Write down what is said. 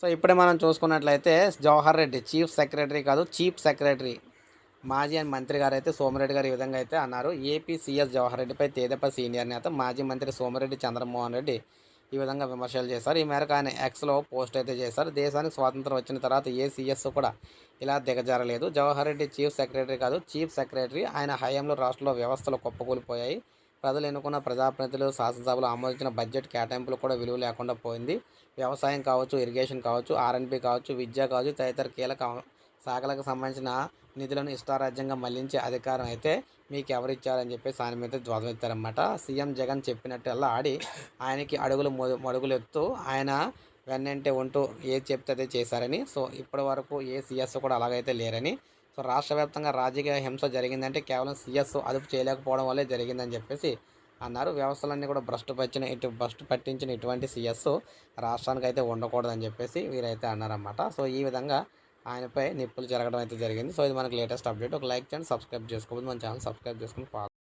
So ఇప్పుడే మనం చూసుకున్నట్లయితే జవహర్ రెడ్డి చీఫ్ సెక్రటరీ కాదు చీఫ్ సెక్రటరీ. మాజీ అని మంత్రి గారు అయితే సోమిరెడ్డి గారు ఈ విధంగా అయితే అన్నారు. ఏపీ సీఎస్ జవహర్ రెడ్డిపై తేదప సీనియర్ నేత మాజీ మంత్రి సోమిరెడ్డి చంద్రమోహన్ రెడ్డి ఈ విధంగా విమర్శలు చేశారు. ఈ మేరకు ఆయన ఎక్స్లో పోస్ట్ అయితే చేశారు. దేశానికి స్వాతంత్రం వచ్చిన తర్వాత ఏ సీఎస్ కూడా ఇలా దిగజారలేదు. జవహర్ రెడ్డి చీఫ్ సెక్రటరీ కాదు చీఫ్ సెక్రటరీ. ఆయన హయాంలో రాష్ట్రంలో వ్యవస్థలు కుప్పకూలిపోయాయి. ప్రజలు ఎన్నుకున్న ప్రజాప్రతినిధులు శాసనసభలు ఆమోదించిన బడ్జెట్ కేటాయింపులు కూడా విలువ లేకుండా పోయింది. వ్యవసాయం కావచ్చు ఇరిగేషన్ కావచ్చు ఆర్ఎన్పి కావచ్చు విద్య కావచ్చు తదితర కీలక శాఖలకు సంబంధించిన నిధులను ఇష్టారాజ్యంగా మళ్ళించే అధికారం అయితే మీకు ఎవరిచ్చారని చెప్పేసి ఆయన మీద ధ్వజమెత్తారనమాట సీఎం జగన్ చెప్పినట్టల్లా ఆడి ఆయనకి అడుగులు మడుగులు ఎత్తూ ఆయన వెన్నంటే ఉంటూ ఏది చెప్తే అదే చేశారని. సో ఇప్పటి వరకు ఏ సీఎస్ కూడా అలాగైతే లేరని సో రాష్ట్ర వ్యాప్తంగా రాజకీయ హింస జరిగిందంటే కేవలం సీఎస్ అదుపు చేయలేకపోవడం వల్లే జరిగిందని చెప్పేసి అన్నారు. వ్యవస్థలన్నీ కూడా భ్రష్టు పట్టిన ఇటు భ్రష్టు పట్టించిన ఇటువంటి సీఎస్ రాష్ట్రానికి అయితే ఉండకూడదని చెప్పేసి వీరైతే అన్నారన్నమాట. సో ఈ విధంగా ఆయనపై నిప్పులు జరగడం అయితే జరిగింది. సో ఇది మనకి లేటెస్ట్ అప్డేట్. ఒక లైక్ చేయండి సబ్స్క్రైబ్ చేసుకోవద్దు. మన ఛానల్ సబ్స్క్రైబ్ చేసుకుని ఫాలో